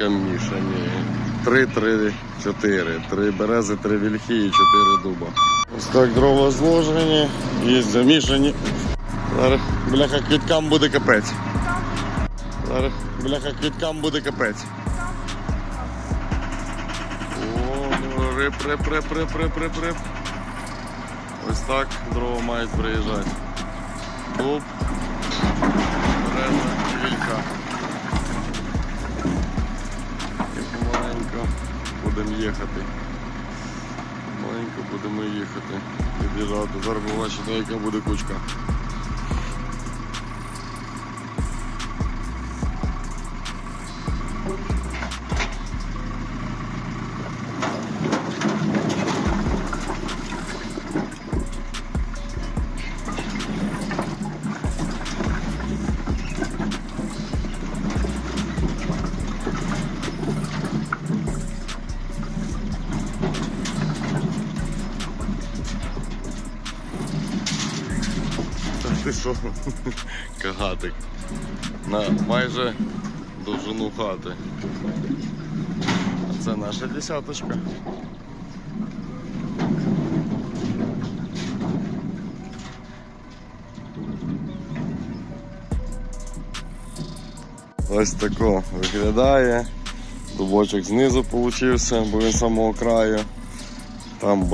Яблука мішані. Три, три, чотири. Три берези, три вільхи і чотири дуба. Ось так дрова зложені і замішані. Зараз бляха квіткам буде капець. Зараз бляха квіткам буде капець. О, ну, рип, рип, рип, рип, рип, рип, рип. Ось так дрова мають приїжджати. Дуб, будемо їхати. Маленько будемо їхати. Під'їжджати. Зараз побачите, яка буде кучка. Що? Кагатик. На майже довжину хати. А це наша десяточка. Ось тако виглядає. Дубочок знизу получився, бо він самого краю. Там бере.